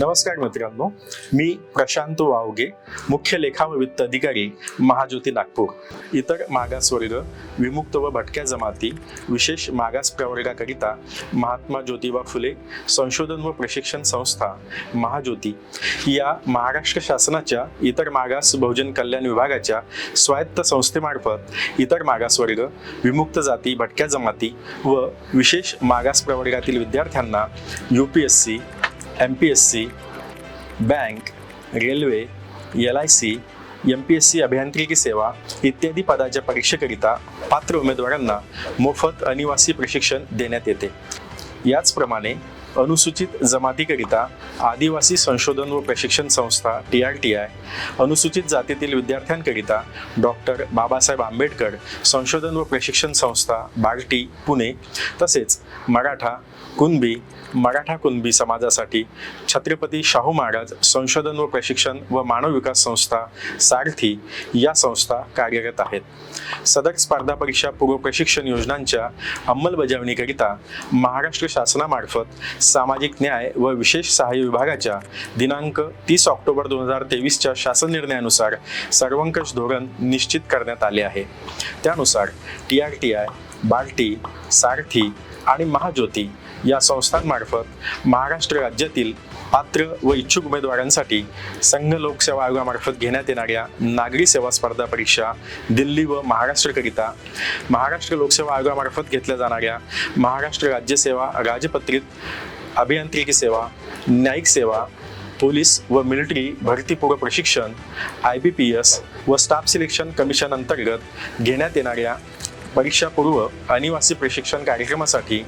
नमस्कार मित्रांनो मी प्रशांत वावगे मुख्य लेखा व वित्त अधिकारी महाज्योती नागपूर. इतर मागासवर्ग विमुक्त व भटक्या जमाती विशेष मागास प्रवर्गाकरिता महात्मा ज्योतिबा फुले संशोधन व प्रशिक्षण संस्था महाज्योती या महाराष्ट्र शासनाच्या इतर मागास बहुजन कल्याण विभागाच्या स्वायत्त संस्थेमार्फत इतर मागासवर्ग विमुक्त जाती भटक्या जमाती व विशेष मागास प्रवर्गातील विद्यार्थ्यांना U P S C M P S C bank railway L I C M P S C अभियांत्रिकी सेवा इत्यादी पदाच्या परीक्षेकरिता पात्र उमेदवारांना मोफत अनिवासी प्रशिक्षण देण्यात येते. याचप्रमाणे अनुसूचित जमातीकरिता आदिवासी संशोधन व प्रशिक्षण संस्था टी आर टी आय. अनुसूचित जातीतील विद्यार्थ्यांकरिता डॉक्टर बाबासाहेब आंबेडकर संशोधन व प्रशिक्षण संस्था बार्टी पुणे तसेच मराठा कुणबी मराठा कुणबी समाजासाठी छत्रपती शाहू महाराज संशोधन व प्रशिक्षण व मानव विकास संस्था सारथी या संस्था कार्यरत आहेत. सदर स्पर्धा परीक्षा पूर्व प्रशिक्षण योजनांच्या अंमलबजावणीकरिता महाराष्ट्र शासनामार्फत सामाजिक न्याय व विशेष सहाय्य विभागाच्या दिनांक तीस ऑक्टोबर दोन हजार तेवीसच्या शासन निर्णयानुसार सर्वंकष धोरण निश्चित करण्यात आले आहे. त्यानुसार T R T I Barti Sarthi आणि महाज्योती या संस्थांमार्फत महाराष्ट्र राज्यातील पात्र व इच्छुक उमेदवारांसाठी संघ लोकसेवा आयोगामार्फत घेण्यात येणाऱ्या नागरी सेवा स्पर्धा परीक्षा दिल्ली व महाराष्ट्रकरिता महाराष्ट्र लोकसेवा आयोगामार्फत घेतल्या जाणाऱ्या महाराष्ट्र राज्य सेवा राजपत्रित अभियांत्रिकी सेवा न्यायिक सेवा पोलीस व मिलिटरी भरतीपूर्व प्रशिक्षण आय बी पी एस व स्टाफ सिलेक्शन कमिशन अंतर्गत घेण्यात येणाऱ्या परीक्षापूर्व अनिवासी प्रशिक्षण कार्यक्रमासाठी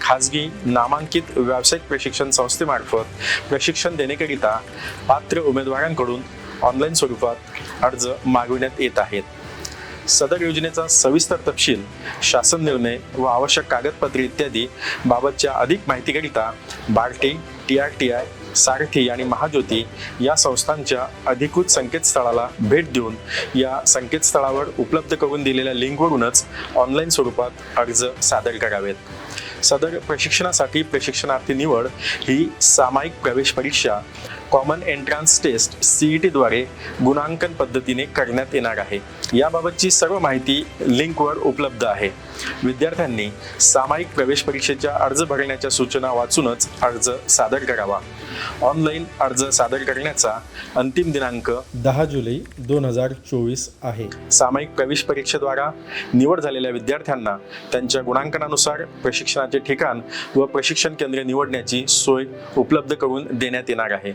खाजगी नामांकित व्यावसायिक प्रशिक्षण संस्थेमार्फत प्रशिक्षण देण्याकरिता पात्र उमेदवारांकडून ऑनलाईन स्वरूपात अर्ज मागविण्यात येत आहेत. सदर योजनेचा सविस्तर तपशील शासन निर्णय व आवश्यक कागदपत्रे इत्यादी बाबतच्या अधिक माहितीकरिता Barti T R T I Sarthi आणि महाज्योती या संस्थांच्या अधिकृत संकेतस्थळाला भेट देऊन या संकेतस्थळावर उपलब्ध करून दिलेल्या लिंकवरूनच ऑनलाईन स्वरूपात अर्ज सादर करावेत. सदर प्रशिक्षणासाठी प्रशिक्षणार्थी निवड ही सामायिक प्रवेश परीक्षा कॉमन एंट्रन्स टेस्ट सीईटीद्वारे गुणांकन पद्धतीने करण्यात येणार आहे. याबाबतची सर्व माहिती लिंकवर उपलब्ध आहे. विद्यार्थ्यांनी सामायिक प्रवेश परीक्षेच्या अर्ज भरण्याच्या सूचना वाचूनच अर्ज सादर करावा. ऑनलाईन अर्ज सादर करण्याचा अंतिम दिनांक दहा जुलै दोन हजार चोवीस आहे. सामायिक प्रवेश परीक्षेद्वारा निवड झालेल्या विद्यार्थ्यांना त्यांच्या गुणांकनानुसार प्रशिक्षणाचे ठिकाण व प्रशिक्षण केंद्र निवडण्याची सोय उपलब्ध करून देण्यात येणार आहे.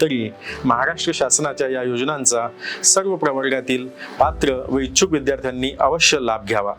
तरी महाराष्ट्र शासनाच्या या योजनांचा सर्व प्रवर्गातील पात्र व इच्छुक विद्यार्थ्यांनी अवश्य लाभ घ्यावा.